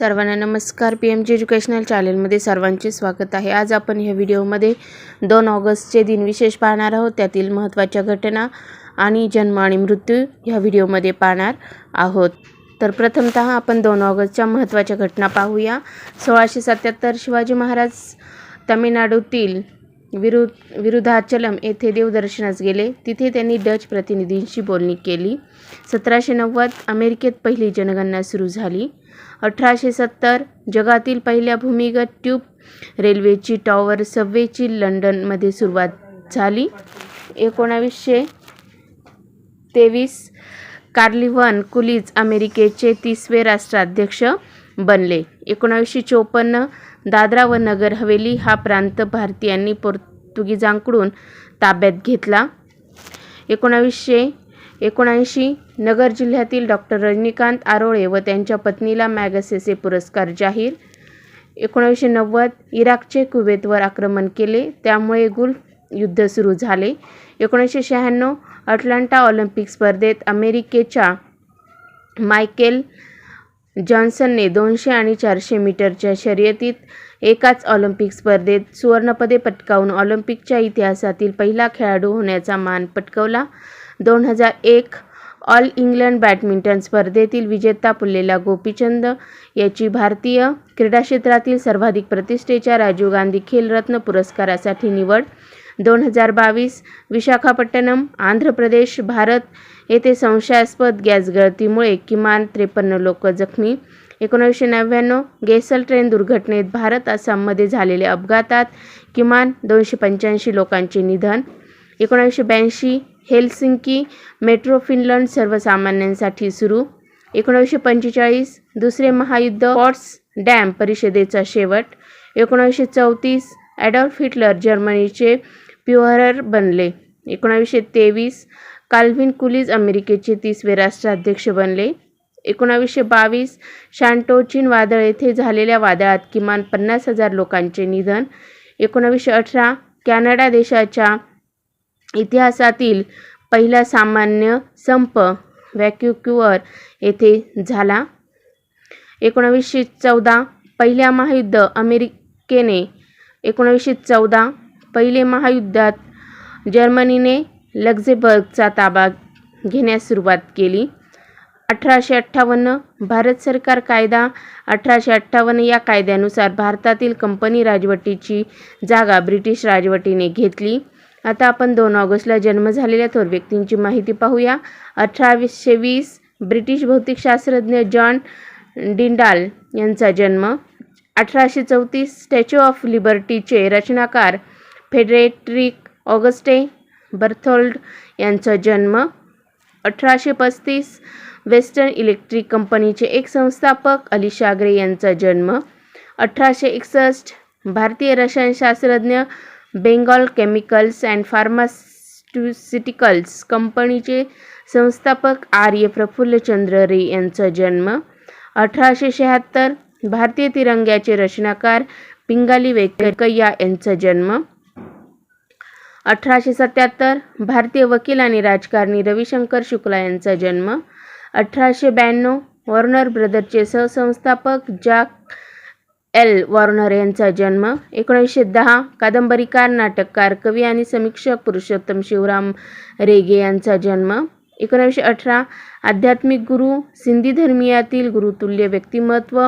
सर्वांना नमस्कार. P M G educational चॅनलमध्ये सर्वांचे स्वागत आहे. आज आपण ह्या व्हिडिओमध्ये दोन ऑगस्टचे दिनविशेष पाहणार आहोत. त्यातील महत्त्वाच्या घटना आणि जन्म आणि मृत्यू ह्या व्हिडिओमध्ये पाहणार आहोत. तर प्रथमतः आपण दोन ऑगस्टच्या महत्त्वाच्या घटना पाहूया. सोळाशे सत्याहत्तर शिवाजी महाराज तमिळनाडूतील विरु विरुधाचलम येथे देवदर्शनास गेले. तिथे त्यांनी डच प्रतिनिधींशी बोलणी केली. सतराशे नव्वद अमेरिकेत पहिली जनगणना सुरू झाली. अठराशे सत्तर जगातील पहिल्या भूमिगत ट्यूब रेल्वेची टॉवर सबवेची लंडनमध्ये सुरुवात झाली. एकोणावीसशे तेवीस कार्लिव्हन कुलीज अमेरिकेचे तिसवे राष्ट्राध्यक्ष बनले. एकोणावीसशे चोपन्न दादरा व नगर हवेली हा प्रांत भारतीयांनी पोर्तुगीजांकडून ताब्यात घेतला. एकोणावीसशे एकोणऐंशी नगर जिल्ह्यातील डॉक्टर रजनीकांत आरोळे व त्यांच्या पत्नीला मॅगसेसे पुरस्कार जाहीर. एकोणीसशे नव्वद इराकचे कुवेतवर आक्रमण केले. त्यामुळे गुल्फ युद्ध सुरू झाले. एकोणीसशे शहाण्णव अटलांटा ऑलिम्पिक स्पर्धेत अमेरिकेच्या मायकेल जॉन्सनने दोनशे आणि चारशे मीटरच्या शर्यतीत एकाच ऑलिम्पिक स्पर्धेत सुवर्णपदे पटकावून ऑलिम्पिकच्या इतिहासातील पहिला खेळाडू होण्याचा मान पटकवला. दोन हजार एक ऑल इंग्लंड बॅडमिंटन स्पर्धेतील विजेता पुल्लेला गोपीचंद याची भारतीय क्रीडा क्षेत्रातील सर्वाधिक प्रतिष्ठेच्या राजीव गांधी खेलरत्न पुरस्कारासाठी निवड. दोन हजार बावीस विशाखापट्टणम आंध्र प्रदेश भारत येथे संशयास्पद गॅस गळतीमुळे किमान त्रेपन्न लोक जखमी. एकोणीसशे नव्याण्णव गेसल ट्रेन दुर्घटनेत भारत आसाममध्ये झालेल्या अपघातात किमान दोनशे पंच्याऐंशी लोकांचे निधन. एकोणीसशे ब्याऐंशी हेलसिंकी मेट्रो फिनलंड सर्वसामान्यांसाठी सुरू. एकोणीसशे पंचेचाळीस दुसरे महायुद्ध पॉट्स डॅम परिषदेचा शेवट. एकोणीसशे चौतीस ॲडॉल्फ हिटलर जर्मनीचे प्युअरर बनले. एकोणावीसशे तेवीस काल्विन कुलीज अमेरिकेचे तिसवे राष्ट्राध्यक्ष बनले. एकोणावीसशे बावीस शांटोचिन वादळ येथे झालेल्या वादळात किमान पन्नास हजार लोकांचे निधन. एकोणावीसशे अठरा कॅनडा देशाच्या इतिहासातील पहिला सामान्य संप व्हॅक्युक्युअर येथे झाला. एकोणावीसशे चौदा पहिल्या महायुद्ध अमेरिकेने एकोणावीसशे चौदा पहिले महायुद्धात जर्मनीने लक्झेबर्गचा ताबा घेण्यास सुरुवात केली. अठराशे अठ्ठावन्न भारत सरकार कायदा अठराशे अठ्ठावन्न या कायद्यानुसार भारतातील कंपनी राजवटीची जागा ब्रिटिश राजवटीने घेतली. आता आपण दोन ऑगस्टला जन्म झालेल्या थोर व्यक्तींची माहिती पाहूया. अठराशे वीस ब्रिटिश भौतिकशास्त्रज्ञ जॉन डिंडाल यांचा जन्म. अठराशे चौतीस स्टॅच्यू ऑफ लिबर्टीचे रचनाकार फेडरेट्रिक ऑगस्टे बर्थोल्ड यांचा जन्म. अठराशे पस्तीस वेस्टर्न इलेक्ट्रिक कंपनीचे एक संस्थापक अली शागरे यांचा जन्म. अठराशे एकसष्ट भारतीय रसायनशास्त्रज्ञ बेंगॉल केमिकल्स अँड फार्मास्युटिकल्स कंपनीचे संस्थापक आर्य प्रफुल्लचंद्र रे यांचा जन्म अठराशे शहात्तर भारतीय तिरंग्याचे रचनाकार पिंगाली वेंकय्या यांचा जन्म अठराशे सत्याहत्तर भारतीय वकील आणि राजकारणी रविशंकर शुक्ला यांचा जन्म अठराशे ब्याण्णव वॉर्नर ब्रदरचे सहसंस्थापक जॅक एल. वॉर्नर यांचा जन्म एकोणीसशे दहा कादंबरीकार नाटककार कवी आणि समीक्षक पुरुषोत्तम शिवराम रेगे यांचा जन्म एकोणीसशे अठरा आध्यात्मिक गुरु सिंधी धर्मियातील गुरुतुल्य व्यक्तिमत्व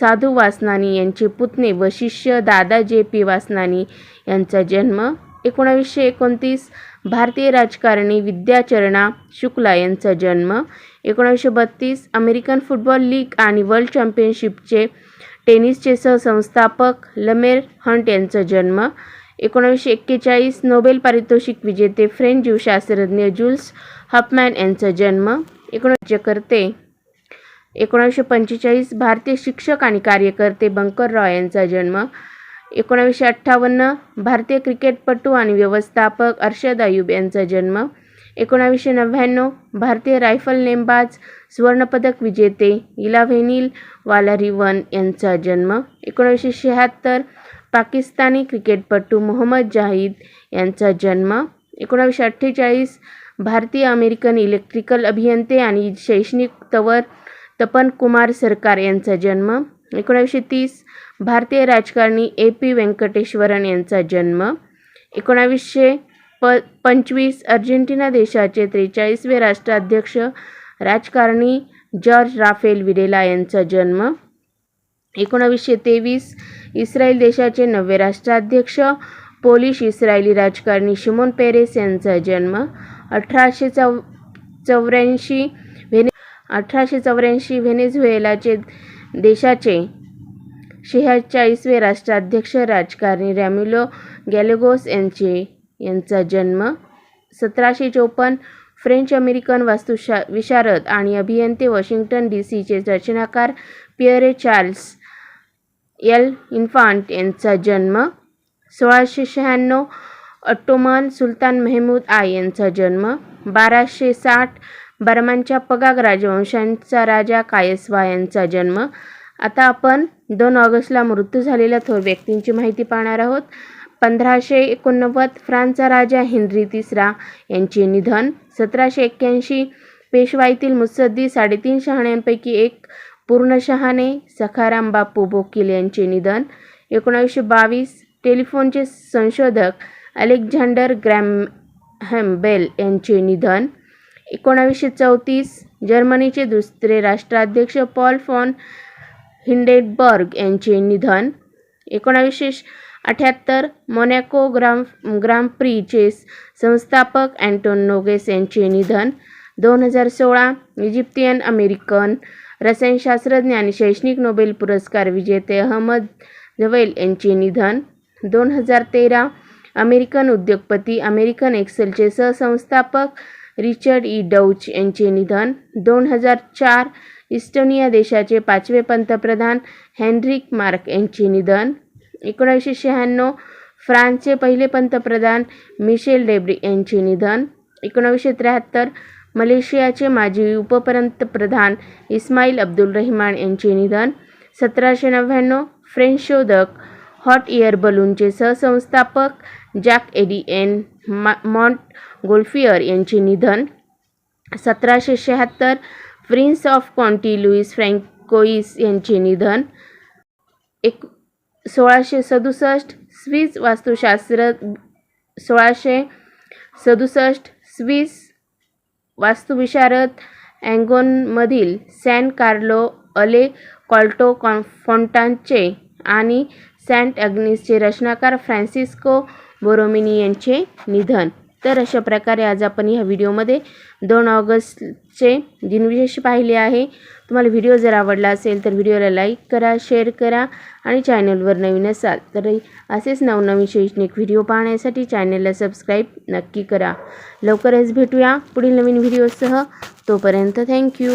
साधू वासनानी यांचे पुतणे व शिष्य दादा जे पी वासनानी यांचा जन्म एकोणावीसशे एकोणतीस भारतीय राजकारणी विद्याचरणा शुक्ला यांचा जन्म एकोणीसशे बत्तीस अमेरिकन फुटबॉल लीग आणि वर्ल्ड चॅम्पियनशिपचे टेनिसचे सहसंस्थापक लमेर हंट यांचा जन्म एकोणावीसशे एक्केचाळीस नोबेल पारितोषिक विजेते फ्रेंच जीवशास्त्रज्ञ जुल्स हफमॅन यांचा जन्म एकोणीसशे एकोणावीसशे पंचेचाळीस भारतीय शिक्षक आणि कार्यकर्ते बंकर रॉय यांचा जन्म. एकोणावीसशे अठ्ठावन्न भारतीय क्रिकेटपटू आणि व्यवस्थापक अर्शद अयूब यांचा जन्म. एकोणावीसशे नव्याण्णव भारतीय रायफल नेमबाज सुवर्णपदक विजेते इलाव्हेनिल वालारिवन यांचा जन्म. एकोणावीसशे शहात्तर पाकिस्तानी क्रिकेटपटू मोहम्मद जाहीद यांचा जन्म. एकोणावीसशे अठ्ठेचाळीस भारतीय अमेरिकन इलेक्ट्रिकल अभियंते आणि शैक्षणिक तवर तपन कुमार सरकार यांचा जन्म. एकोणावीसशे तीस भारतीय राजकारणी ए पी व्यंकटेश्वरन यांचा जन्म. एकोणावीसशे प पंचवीस अर्जेंटिना देशाचे त्रेचाळीसवे राष्ट्राध्यक्ष राजकारणी जॉर्ज राफेल विडेला यांचा जन्म. एकोणावीसशे तेवीस इस्रायल देशाचे नववे राष्ट्राध्यक्ष पोलिश इस्रायली राजकारणी शिमोन पेरेस यांचा जन्म. अठराशे चौ चौऱ्याऐंशी व्हेने अठराशे चौऱ्याऐंशी व्हेनेझुएलाचे देशाचे शेहेचाळीसवे राष्ट्राध्यक्ष राजकारणी रॅम्युलो गॅलेगोस यांचे यांचा जन्म सतराशे चोपन्न फ्रेंच अमेरिकन वास्तुशा विशारद आणि अभियंते वॉशिंग्टन डी सीचे रचनाकार पियरे चार्ल्स एल. इन्फांट यांचा जन्म सोळाशे शहाण्णव ऑटोमन सुलतान मेहमूद आय यांचा जन्म बाराशे साठ बर्मांच्या पगाग राजवंशांचा राजा कायस्वा यांचा जन्म. आता आपण दोन ऑगस्टला मृत्यू झालेल्या थोर व्यक्तींची माहिती पाहणार आहोत. पंधराशे एकोणनव्वद फ्रान्सचा राजा हेनरी तिसरा यांचे निधन. सतराशे एक्क्याऐंशी पेशवाईतील मुत्सद्दी साडेतीन शहाण्यांपैकी एक पूर्ण शहाणे सखाराम बापू बोकील यांचे निधन. एकोणावीसशे बावीस टेलिफोनचे संशोधक अलेक्झांडर ग्रॅम हॅम्बेल यांचे निधन. एकोणावीसशे चौतीस जर्मनीचे दुसरे राष्ट्राध्यक्ष पॉल फॉन हिंडेडबर्ग यांचे निधन. एकोणावीसशे अठ्याहत्तर मोनॅको ग्राम ग्राम प्रीचे संस्थापक अँटोन नोगेस यांचे निधन. दोन हजार सोळा इजिप्तियन अमेरिकन रसायनशास्त्रज्ञ आणि शैक्षणिक नोबेल पुरस्कार विजेते अहमद जवैल यांचे निधन. दोन हजार तेरा अमेरिकन उद्योगपती अमेरिकन एक्सेलचे सहसंस्थापक रिचर्ड ई. डौच यांचे निधन. दोन हजार चार इस्टोनिया देशाचे पाचवे पंतप्रधान हेनरिक मार्क यांचे निधन. एकोणीसशे शहाण्णव फ्रान्सचे पहिले पंतप्रधान मिशेल डेब्री यांचे निधन. एकोणावीसशे त्र्याहत्तर मलेशियाचे माजी उपपंतप्रधान इस्माईल अब्दुल रहमान यांचे निधन. सतराशे नव्याण्णव फ्रेंच शोधक हॉट एअर बलूनचे सहसंस्थापक जॅक एडी एन मा मॉन्ट गोल्फियर यांचे निधन. सतराशे शहात्तर prince of Conti Louis François यांचे निधन. एक सोळाशे सदुसष्ट स्विस वास्तुशास्त्र सोळाशे सदुसष्ट स्विस वास्तुविशारद अँगोनमधील सॅन कार्लो अले कॉल्टो कॉन फॉन्टांचे आणि सॅन्ट अग्निसचे रचनाकार फ्रान्सिस्को बोरोमिनी यांचे निधन. तर अशा प्रकारे आज आपण ह्या व्हिडिओमध्ये दोन ऑगस्टचे दिनविशेष पाहिले आहे. तुम्हाला व्हिडिओ जर आवडला असेल तर व्हिडिओला लाईक करा शेअर करा आणि चॅनलवर नवीन असाल तर असेच नवनवीन शैक्षणिक व्हिडिओ पाहण्यासाठी चॅनलला सबस्क्राईब नक्की करा. लवकरच भेटूया पुढील नवीन व्हिडिओसह. तोपर्यंत थँक्यू